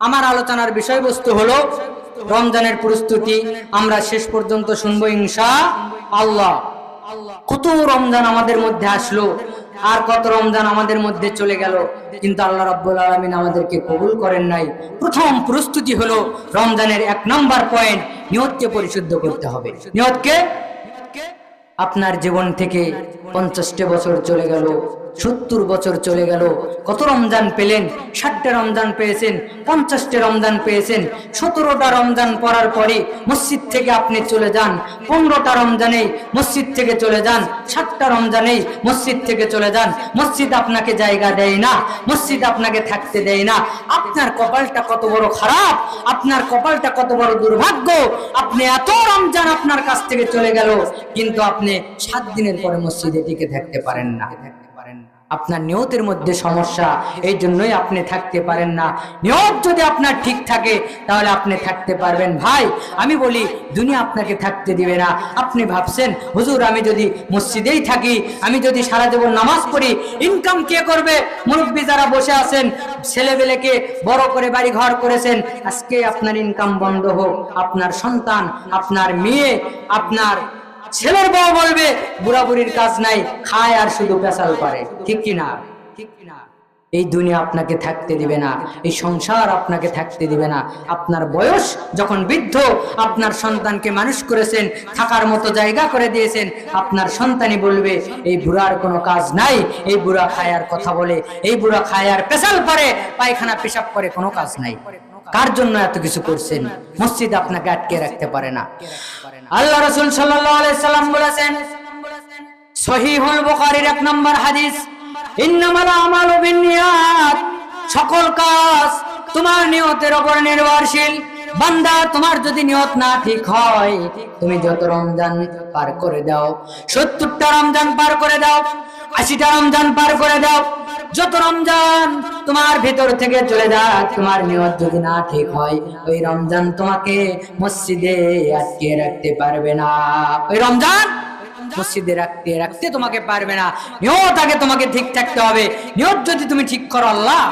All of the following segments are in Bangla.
আমার আলোচনার বিষয়বস্তু হলো রমজানের প্রস্তুতি। আমরা শেষ পর্যন্ত শুনব ইনশা আল্লাহ। কত রমজান আমাদের মধ্যে আসলো আর কত রমজান আমাদের মধ্যে চলে গেল। কিন্তু আল্লাহ রাব্বুল আলামিন আমাদেরকে কবুল করেন নাই। প্রথম প্রস্তুতি হলো রমজানের এক নম্বর পয়েন্ট, নিয়তকে পরিশুদ্ধ করতে হবে। নিয়তকে? আপনার জীবন থেকে পঞ্চাশটি বছর চলে গেল। সত্তর বছর চলে গেল। কত রমজান পেলেন? ষাটটা রমজান পেয়েছেন, পঞ্চাশটা রমজান পেয়েছেন, সতেরোটা রমজান পড়ার পরে মসজিদ থেকে আপনি চলে যান, পনেরোটা রমজানে মসজিদ থেকে চলে যান, ষাটটা রমজানে মসজিদ থেকে চলে যান। মসজিদ আপনাকে জায়গা দেয় না, মসজিদ আপনাকে থাকতে দেয় না। আপনার কপালটা কত বড় খারাপ, আপনার কপালটা কত বড় দুর্ভাগ্য, আপনি এত রমজান আপনার কাছ থেকে চলে গেল, কিন্তু আপনি সাত দিনের পরে মসজিদে টিকে থাকতে পারেন না। আপনার নিয়তের মধ্যে সমস্যা, এই জন্যই আপনি থাকতে পারেন না। নিয়ত যদি আপনার ঠিক থাকে, তাহলে আপনি থাকতে পারবেন। ভাই, আমি বলি, দুনিয়া আপনাকে থাকতে দিবে না। আপনি ভাবছেন, হুজুর, আমি যদি মসজিদেই থাকি, আমি যদি সারা জীবন নামাজ পড়ি ইনকাম কে করবে? মুরব্বী যারা বসে আছেন, ছেলেবেলেকে বড় করে বাড়ি ঘর করেছেন, আজকে আপনার ইনকাম বন্ধ হোক। আপনার সন্তান, আপনার মেয়ে, আপনার ছেলের বউ বলবে বুড়া বুড়ির কাজ নাই, খায় আর শুধু পেশাল করে। ঠিক কিনা? ঠিক কিনা? এই দুনিয়া আপনাকে থাকতে দিবে না, এই সংসার আপনাকে থাকতে দিবে না। আপনার বয়স যখন বৃদ্ধ, আপনার সন্তানকে মানুষ করেছেন, থাকার মতো জায়গা করে দিয়েছেন, আপনার সন্তানই বলবে, এই বুড়ার কোনো কাজ নাই, এই বুড়া খায় আর কথা বলে, এই বুড়া খায় আর পেশাল করে, পায়খানা পেশাব করে কোনো কাজ নাই। কার জন্য এত কিছু করছেন? মসজিদ আপনাকে আটকে রাখতে পারে না। আল্লাহ রসুল সাল্লাম বলেছেন সকল কাজ তোমার নিয়তের উপর নির্ভরশীল। বান্দা, তোমার যদি নিয়ত না ঠিক হয়, তুমি যত রমজান পার করে দাও, সত্তরটা রমজান পার করে দাও আশিটা রমজান পার করে দাও। যত রমজান তোমার ভিতর থেকে চলে যাক, তোমার নিয়ত যদি না ঠিক হয়, ওই রমজান তোমাকে মসজিদে আটকে রাখতে পারবে না। ওই রমজান মসজিদে রাখতে রাখতে তোমাকে পারবে না। নিয়ত আগে তোমাকে ঠিক থাকতে হবে। নিয়ত যদি তুমি ঠিক করো, আল্লাহ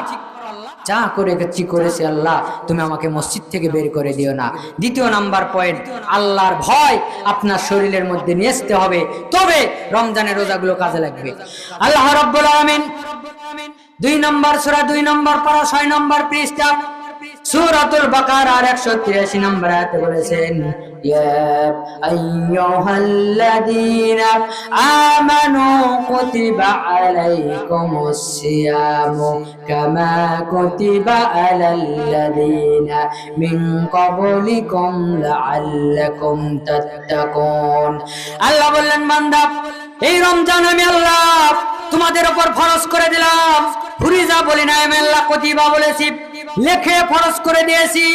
যা করে গেছি করেছে আল্লাহ, তুমি আমাকে মসজিদ থেকে বের করে দিও না। দ্বিতীয় নাম্বার পয়েন্ট আল্লাহর ভয় আপনার শরীরের মধ্যে নিয়ে আসতে হবে। তবে রমজানের রোজাগুলো কাজে লাগবে। আল্লাহ রব্বুল আলামিন, দুই নম্বর সোরা, দুই নম্বর পারা, ছয় নম্বর পৃষ্ঠা সূরাতুল বাকারার 183 নম্বর আয়াতে বলেছেন আল্লাহ বললেন, বান্দা, এই রমজান আমি আল্লাহ তোমাদের উপর ফরজ করে দিলাম। ফুরিজা বলি না, আমি আল্লাহ কতিবা বলেছি। লেখে ফরজ করে দিয়েছি।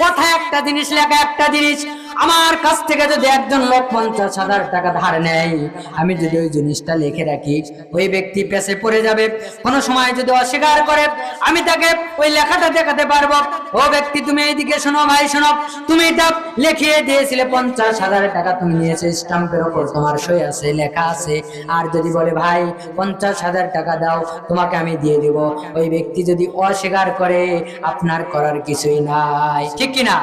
কথা একটা জিনিস লেখা একটা জিনিস? আমার কাছ থেকে যদি একজন লোক পঞ্চাশ হাজার টাকা ধার নেয়, আমি যদি ওই জিনিসটা লিখে রাখি, ওই ব্যক্তি পেছে পড়ে যাবে। কোনো সময় যদি অস্বীকার করে, আমি তাকে ওই লেখাটা দেখাতে পারব। ও ব্যক্তি, তুমি এইদিকে শোনো ভাই, শোনো। তুমি এটা লিখিয়ে দিয়েছিলে, পঞ্চাশ হাজার টাকা তুমি নিয়েছো, স্টাম্পের ওপর তোমার সই আছে, লেখা আছে। আর যদি বলে, ভাই, পঞ্চাশ হাজার টাকা দাও, তোমাকে আমি দিয়ে দিব। ওই ব্যক্তি যদি অস্বীকার করে, আপনার করার কিছুই নাই। ঠিক কিনা?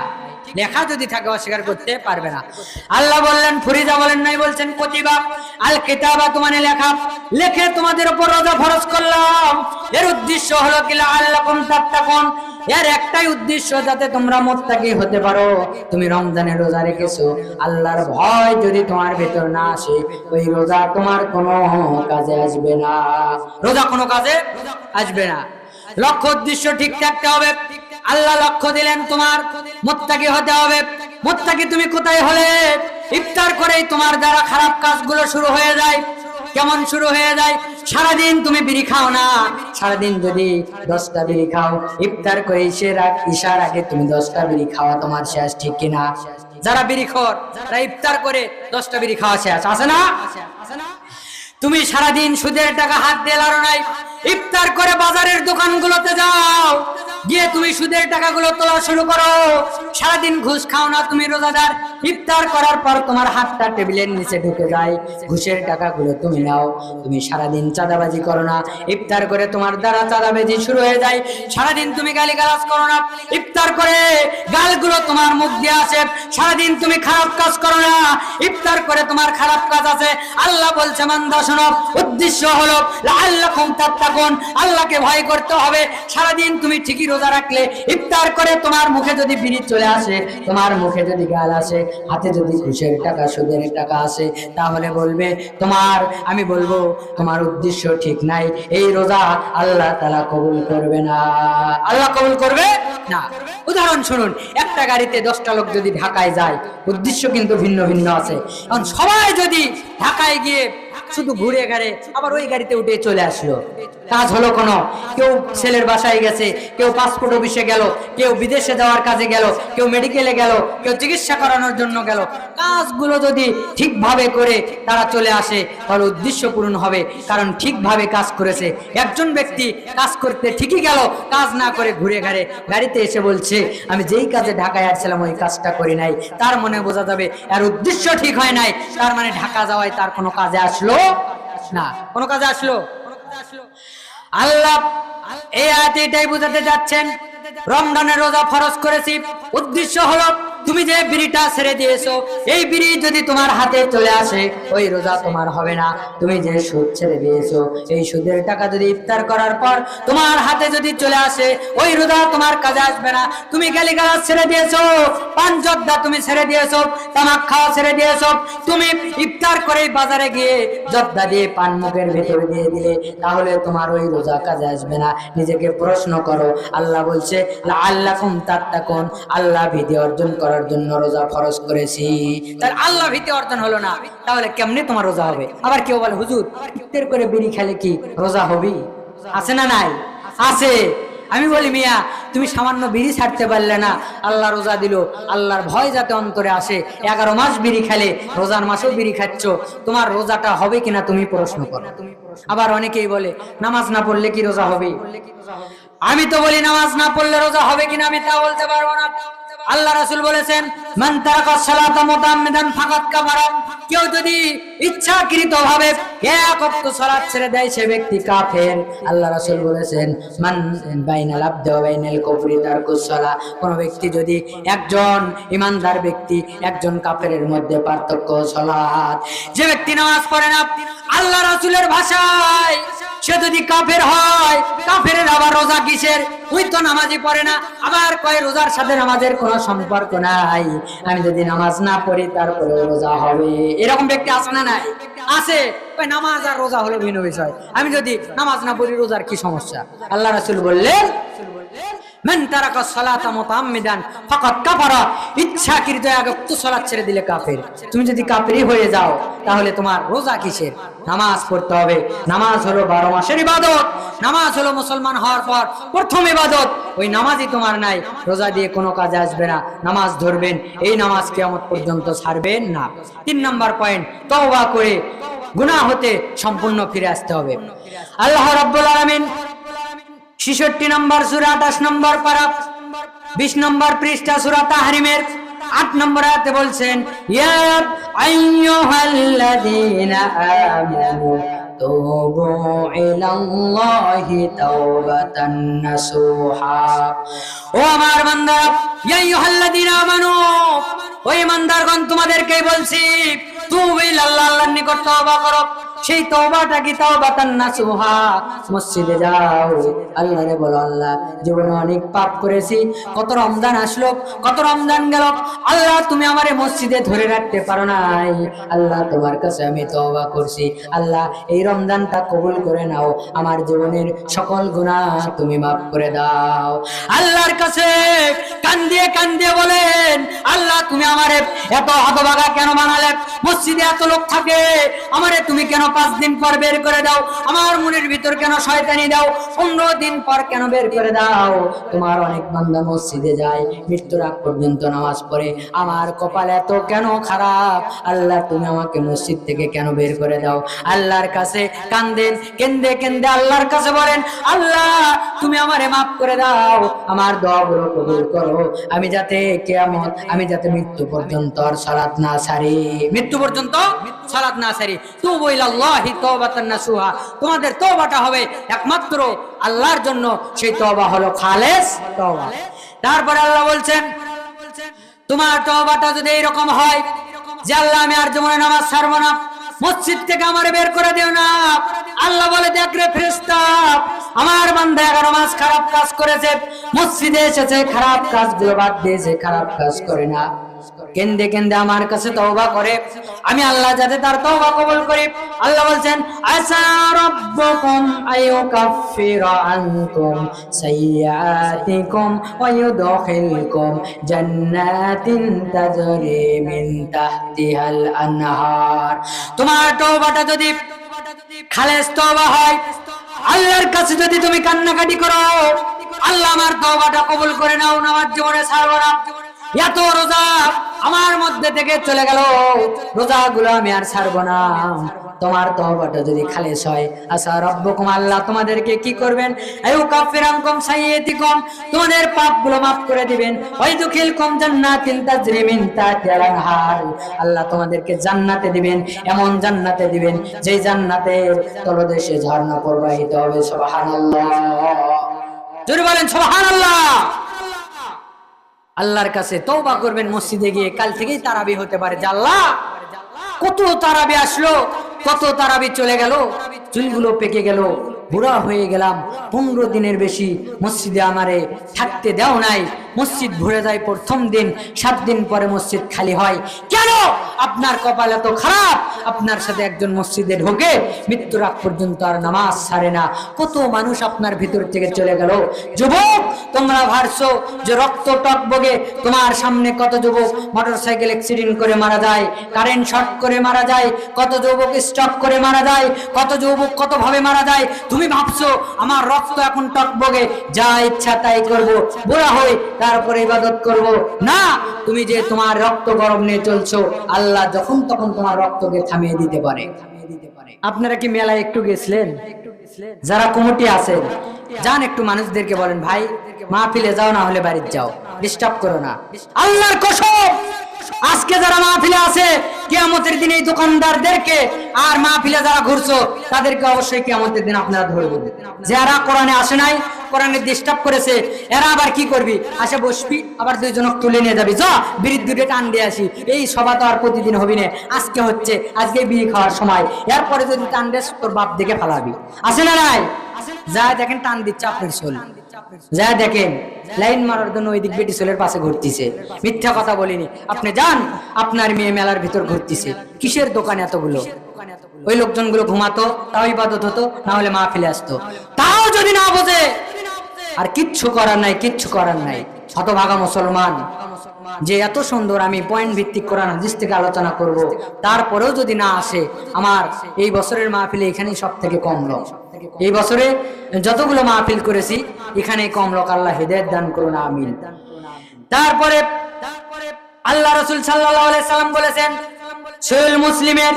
লেখা যদি থাকে, অস্বীকার করতে পারবে না। আল্লাহ বললেন ফরিজা বলেন নাই, বলছেন কতিবা আল কিতাবা তোমার লেখা, লেখে তোমাদের উপর রোজা ফরজ করলাম। এর উদ্দেশ্য হলো কিলা আল্লাকুম তাত্তাকুন। এর একটাই উদ্দেশ্য, যাতে তোমরা মোত্তাকি হতে পারো। তুমি রমজানে রোজা রেখেছো। আল্লাহর ভয় যদি তোমার ভেতর না আসে, ওই রোজা তোমার কোনো কাজে আসবে না। রোজা কোনো কাজে আসবে না। লক্ষ্য উদ্দেশ্য ঠিক থাকতে হবে। আল্লাহ লক্ষ্য দিলেন তোমার। মোত্তাকি হতে হবে। মোত্তাকি তুমি কোথায় হলে? ইফতার করেই তোমার দ্বারা খারাপ কাজগুলো শুরু হয়ে যায়। কেমন শুরু হয়ে যায়? সারাদিন তুমি বিড়ি খাও না। সারাদিন যদি দশটা বিড়ি খাও ইফতার করে ইশার আগে তুমি দশটা বিড়ি খাওয়া তোমার শেষ ঠিক কিনা? যারা বিড়ি খর তারা ইফতার করে দশটা বিড়ি খাওয়া শেষ। আছে না? আছে না? তুমি সারাদিন সুদের টাকা হাত দিয়ে লাড়ো নাই। ইফতার করে যাও গিয়ে তুমি সুদের টাকাগুলো তোলা শুরু করো। সারাদিন ঘুষ খাও না, তুমি রোজাদার। ইফতার করার পর তোমার হাতটা টেবিলের নিচে ঢুকে যায়। ঘুষের টাকাগুলো তুমি নাও। তুমি সারাদিন চাঁদাবাজি করো না। ইফতার করে তোমার দ্বারা চাঁদাবাজি শুরু হয়ে যায়। সারাদিন তুমি গালি গালাজ করো না। ইফতার করে গালগুলো তোমার মুখ দিয়ে আসে। সারাদিন তুমি খারাপ কাজ করো না। ইফতার করে তোমার খারাপ কাজ আছে। আল্লাহ বলছে, মান্দা, শোনো। উদ্দেশ্য হলো আল্লাহ আল্লাহকে ভয় করতে হবে। সারাদিন তুমি ঠিকই রোজা রাখলে ইফতার করে তোমার মুখে যদি বিড়ি চলে আসে, তোমার মুখে যদি গাল আসে, হাতে যদি ঘুষের টাকা, সুদের টাকা আসে, তাহলে বলবে, তোমার, আমি বলব, তোমার উদ্দেশ্য ঠিক নাই, এই রোজা আল্লাহ তালা কবুল করবে না। আল্লাহ কবুল করবে না। উদাহরণ শুনুন, একটা গাড়িতে দশটা লোক যদি ঢাকায় যায়, উদ্দেশ্য কিন্তু ভিন্ন ভিন্ন আছে। সবাই যদি ঢাকায় গিয়ে শুধু ঘুরে ঘাড়ে আবার ওই গাড়িতে উঠে চলে আসলো কাজ হলো কোনো। কেউ ছেলের বাসায় গেছে, কেউ পাসপোর্ট অফিসে গেল, কেউ বিদেশে যাওয়ার কাজে গেল, কেউ মেডিকেলে গেল, কেউ চিকিৎসা করানোর জন্য গেল। কাজগুলো যদি ঠিকভাবে করে তারা চলে আসে, তাহলে উদ্দেশ্য পূরণ হবে। কারণ ঠিকভাবে কাজ করেছে। একজন ব্যক্তি কাজ করতে ঠিকই গেল, কাজ না করে ঘুরে ঘাড়ে গাড়িতে এসে বলছে, আমি যেই কাজে ঢাকায় আসছিলাম, ওই কাজটা করি নাই। তার মনে বোঝা যাবে আর উদ্দেশ্য ঠিক হয় নাই। তার মানে ঢাকা যাওয়ায় তার কোনো কাজে আসলো না। কোনো কাজে আসলো? আল্লাহ এই আয়াতে এটাই বোঝাতে যাচ্ছেন রমজানের রোজা ফরজ করেছি। উদ্দেশ্য হলো তুমি যে বিড়িটা ছেড়ে দিয়েছ, এই বিড়ি যদি তোমার হাতে চলে আসে, ওই রোজা তোমার হবে না। তুমি যে সুদ ছেড়ে দিয়েছ, এই সুদের টাকা যদি ইফতার করার পর তোমার হাতে যদি চলে আসে, ওই রোজা তোমার কাজে আসবে না। তুমি গালিগালাজ ছেড়ে দিয়েছ, পান জর্দা তুমি ছেড়ে দিয়েছ, তামাক খাওয়া ছেড়ে দিয়েছ, তুমি ইফতার করে বাজারে গিয়ে জর্দা দিয়ে পান মুখের ভেতরে দিয়ে দিলে, তাহলে তোমার ওই রোজা কাজে আসবে না। নিজেকে প্রশ্ন করো, আল্লাহ বলছে আল্লাহ তাত্তাকুন আল্লাহ ভীতি অর্জন করার জন্য রোজা ফরজ করেছি। তার আল্লাহ ভীতি অর্জন হলো না। তাহলে কেমনে তোমার রোজা হবে? আবার কেউ বলে, হুজুর, ইফতার করে বিড়ি খেলে কি রোজা হবি? আছে না নাই? আছে। আমি বলি, মিয়া, তুমি সামান্য বিড়ি ছাড়তে পারলে না। আল্লাহ রোজা দিল। আল্লাহর ভয় যাতে অন্তরে আসে। এগারো মাস বিড়ি খেলে, রোজার মাসেও বিড়ি খাচ্ছ। তোমার রোজাটা হবে কিনা তুমি প্রশ্ন করো। আবার অনেকেই বলে, নামাজ না পড়লে কি রোজা হবে? আমি তো বলি, নামাজ না পড়লে রোজা হবে কিনা? আমি তা বলতে পারব না। আল্লাহ রাসূল বলেছেন কাফারা। কাফের। কুফরি একজন ইমানদার ব্যক্তি, একজন কাফেরের মধ্যে পার্থক্য সালাত। যে ব্যক্তি নামাজ পড়ে না, আল্লাহ রাসূলের ভাষায় সে যদি কাফের হয় কাফের আবার রোজা কিসের? ওই তো নামাজই পড়ে না। আবার কয়, রোজার সাথে নামাজের কোনো সম্পর্ক নাই। আমি যদি নামাজ না পড়ি তারপরে রোজা হবে। এরকম ব্যক্তি আছে না নাই? আসে নামাজ আর রোজা হলো ভিন্ন বিষয়। আমি যদি নামাজ না পড়ি, রোজার কি সমস্যা? আল্লাহ রাসুল বললেন ইচ্ছাকৃত সালাত ছেড়ে দিলে কাফের। তুমি যদি কাফেরই হয়ে যাও, তাহলে তোমার রোজা কিসের? নামাজ পড়তে হবে। নামাজ হলো বারো মাসের ইবাদত। নামাজ হলো মুসলমান হওয়ার পর প্রথম ইবাদত। ওই নামাজই তোমার নাই। রোজা দিয়ে কোনো কাজে আসবে না। নামাজ ধরবেন। এই নামাজ কিয়ামত পর্যন্ত ছাড়বেন না। তিন নাম্বার পয়েন্ট, তওবা করে গুনাহ হতে সম্পূর্ণ ফিরে আসতে হবে। আল্লাহ রাব্বুল আলামিন ছিষট্টি নম্বর সুরা আঠাশ নম্বর পারা, বিশ নম্বর পৃষ্ঠা সুরা তাহরিমের, আট নম্বর আয়াতে বলছেন ইলাল্লাহি তাওবাতান নাসুহা। ও আমার আমানু বলছি, তুবু ইলাল্লাহ নিকট তওবা করো। সেই তওবাটা কি তওবাতান নাসুহা? মসজিদে যাও। আল্লাহরে বলো আল্লাহ, জীবনে অনেক পাপ করেছি। কত রমজান আসলো, কত রমজান গেল। আল্লাহ, তুমি আমারে মসজিদে ধরে রাখতে পারো নাই। আল্লাহ, তোমার কাছে আমি তওবা করছি। আল্লাহ, এই রমজানটা কবুল করে নাও। আমার জীবনের সকল গুনাহ তুমি মাফ করে দাও। আল্লাহর কাছে কান দিয়ে কান দিয়ে বলেন, আল্লাহ, তুমি আমারে এত হতভাগা কেন বানালে? মসজিদে এত লোক থাকে, আমারে তুমি কেন পাঁচ দিন পর বের করে দাও। আমার মনের ভিতর কেন শয়তানি দাও? পনেরো দিন পর কেন বের করে দাও? তোমার অনেক বান্দা মসজিদে যায়, মৃত্যুর আগ পর্যন্ত নামাজ পড়ে। আমার কপাল এত কেন খারাপ? আল্লাহ, তুমি আমাকে মসজিদ থেকে কেন বের করে দাও? আল্লাহর কাছে কান্দেন, কেন্দে কেন্দে আল্লাহর কাছে বলেন, আল্লাহ, তুমি আমারে মাফ করে দাও। আমার দোয়াগুলো কবুল করো। আমি যাতে কেয়ামত, আমি যাতে মৃত্যু পর্যন্ত আর সালাত না সারি। মৃত্যু পর্যন্ত সালাত না সারি। তু বইলাল্লাহি তওবাতান নাসুহা। তোমাদের তওবাটা হবে একমাত্র আল্লাহর জন্য। সেই তওবা হলো খালেস তওবা। তারপরে আল্লাহ বলছেন, তোমার তওবাটা যদি এরকম হয় যে আল্লাহ আমি আর জীবনে নামাজ ছাড়বো না, মসজিদ থেকে আমার বের করে দিও না। আল্লাহ বলে, দেখ রে ফেরেশতা, আমার বান্দা এগারো মাস খারাপ কাজ করেছে, মসজিদে এসেছে, খারাপ কাজগুলো বাদ দিয়েছে খারাপ কাজ করে না। কেন্দে কেন্দে আমার কাছে তওবা করে। আমি আল্লাহ যাতে তার তওবা কবুল করি। আল্লাহ বলছেন আসা রাব্বুকুম আইয়ুকাফিরা আনকুম সাইয়্যাতিকুম ওয়া ইউদখিলকুম জান্নাতিন তাজরি মিন তাহতিহাল আনহার। তোমার তওবাটা যদি খালেস তওবা হয়, আল্লাহর কাছে যদি তুমি কান্নাকাটি করো, আল্লাহ আমার তওবাটা কবুল করে নাও আমার জীবনে ছাড়বো না। এত রোজা আমার মধ্যে থেকে চলে গেল। রোজাগুলো আমি আর ছাড়বো না। তোমার তওবাটা যদি খালেস হয়, আশা রব্বকুম আল্লাহ তোমাদেরকে কি করবেন? তোমাদের পাপগুলো maaf করে দিবেন। আল্লাহ তোমাদেরকে জান্নাতে দিবেন, এমন জান্নাতে দিবেন, যেই জান্নাতের তলদেশে ঝর্ণা প্রবাহিত হবে। সুবহানাল্লাহ। জোরে বলেন, সুবহানাল্লাহ। আল্লাহর কাছে তওবা করবেন মসজিদে গিয়ে, কাল থেকেই তারাবি হতে পারে। আল্লাহ, কত তারাবি আসলো, কত তারাবি চলে গেল, চুলগুলো পেকে গেল, বুড়া হয়ে গেলাম, পনেরো দিনের বেশি মসজিদে আমারে থাকতে দেও নাই। মসজিদ ভরে যায় প্রথম দিন, সাত দিন পরে মসজিদ খালি হয়। কেন? আপনার কপাল এত খারাপ। আপনার সাথে একজন মসজিদে ঢোকে, মৃত্যুর আগ পর্যন্ত আর নামাজ ছাড়ে না। কত মানুষ আপনার ভিতর থেকে চলে গেল। যুবক, তোমরা ভারছো যে রক্ত টকবগে তোমার সামনে কত যুবক মোটর সাইকেল অ্যাক্সিডেন্ট করে মারা যায় কারেন্ট শর্ট করে মারা যায়, কত যুবক স্টপ করে মারা যায়, কত যুবক কত ভাবে মারা যায়, তুমি ভাবছ আমার রক্ত এখন টকবগে যা ইচ্ছা তাই করব। বুড়া হই তারপরে ইবাদত করব। না, তুমি যে তোমার রক্ত গরম নিয়ে চলছো, আল্লাহ যখন তখন তোমার রক্তকে থামিয়ে দিতে পারে। আপনারা কি মেলায় একটু গেছিলেন? যারা কমিটি আছেন যান একটু মানুষদেরকে বলেন, ভাই, মাহফিলে যাও না হলে বাড়িতে যাও ডিস্টার্ব করো না। আল্লাহর কসম, আজকে যারা মাহফিলে আছে, কিয়ামতের দিন এই দোকানদারদেরকে আর মাহফিলে যারা ঘুরছো, তাদেরকে অবশ্যই কিয়ামতের দিন আপনারা ধরবেন। যারা কোরআনে আসে নাই কোরআনে ডিস্টার্ব করেছে, এরা আবার কি করবি? আসে বসবি, আবার দুইজন তুলে নিয়ে যাবি। যা, বিড়ির দুটো টান দিয়ে আসি। এই সভা তো আর প্রতিদিন হবি না। আজকে হচ্ছে, আজকে বিড়ি খাওয়ার সময়। এরপরে যদি টান দেস, তোর বাপ দেখে ফালাবি। আসে না নাই? যা, দেখেন, টান দিচ্ছে আপনার সোল যা, দেখেন, লাইন মারার জন্য ওই দিক বেটি সোলের পাশে ঘুরতিছে। মিথ্যা কথা বলিনি। আপনি যান, আপনার মেয়ে মেলার ভিতর ঘুরতিছে। কিসের দোকান এতগুলো? ওই লোকজনগুলো ঘুমাতো, তাও ইবাদত হতো, না হলে মা ফেলে আসতো। তাও যদি না বোঝে আর কিচ্ছু করার নাই, কিচ্ছু করার নাই। হতভাগা মুসলমান। যে এত সুন্দর আমি পয়েন্ট ভিত্তিক কোরআন হাদিস থেকে আলোচনা করব, তারপরেও যদি না আসে, আমার এই বছরের মাহফিলে এখানেই সব থেকে কম লোক। এই বছরে যতগুলো মাহফিল করেছি এখানে কম লোক আল্লাহ হৃদয় দান করুন, আমিন। তারপরে আল্লাহ রসুল সাল্লাহ সাল্লাম বলেছেন, সোহেল মুসলিমের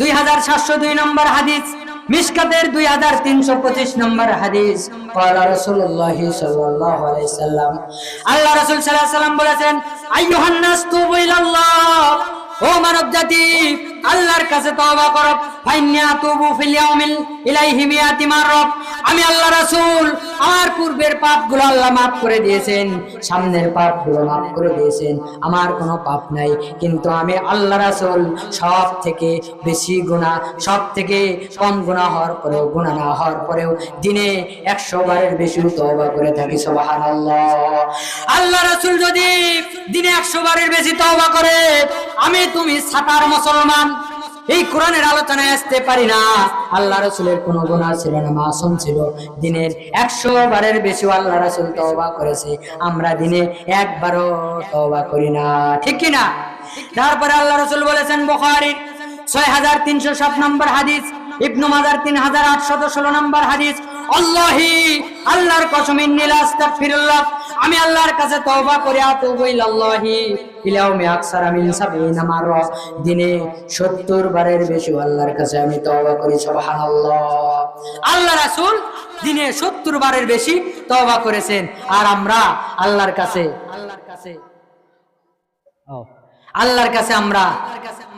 দুই হাজার সাতশো দুই নম্বর হাদিস মিসকাতের দুই হাজার তিনশো পঁচিশ নম্বর হাদিস। আল্লাহ রসুল্লাহ সাল্লাহ সাল্লাম। আল্লাহ রসুল সাল্লাহ সাল্লাম বলেছেন আইহান্নাস তু বইলাল্লাহ ও মানব জাতি আল্লাহর কাছে তওবা করো। ফাইন্না তুবু ফিল ইয়াউমিল ইলাইহি মিয়াতি মাররাব আমি আল্লাহ রাসূল, আমার পূর্বের পাপগুলো আল্লাহ মাফ করে দিয়েছেন, সামনের পাপগুলো মাফ করে দিয়েছেন, আমার কোনো পাপ নাই। কিন্তু আমি আল্লাহ রাসূল সব থেকে বেশি গুনাহ সব থেকে কম গুনাহ হওয়ার পরেও, গুনাহ না হওয়ার পরেও দিনে একশো বারের বেশি তওবা করে থাকি, সুবহানাল্লাহ। আল্লাহ রাসূল যদি দিনে একশো বারের বেশি তওবা করে, আমি তুমি সাতার মুসলমান এই কোরআনের আলোচনায় আসতে পারি না। আল্লাহ রসুলের কোন গুণা ছিল না, মাসুম ছিল। দিনের একশো বারের বেশি আল্লাহ রসুল তওবা করেছে। আমরা দিনে একবারও তওবা করি না। ঠিক কি না তারপরে আল্লাহ রসুল বলেছেন বখারির ছয় হাজার তিনশো সাত নম্বর হাদিস, ইবনু মাজার তিন হাজার আটশত ষোলো নম্বর হাদিস আমি আল্লাহর কাছে দিনে 70 বারের বেশি আল্লাহর কাছে আমি করি দিনে 70 বারের বেশি করেছেন। আর আমরা আল্লাহর কাছে আল্লাহর কাছে আল্লাহর কাছে আমরা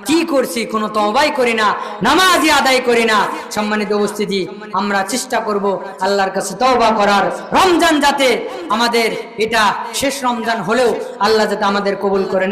কি করছি, কোন তবাই করি না, নামাজই আদায় করি না। সম্মানিত উপস্থিতি, আমরা চেষ্টা করব আল্লাহর কাছে তওবা করার। রমজান যাতে আমাদের এটা শেষ রমজান হলেও আল্লাহ যাতে আমাদের কবুল করে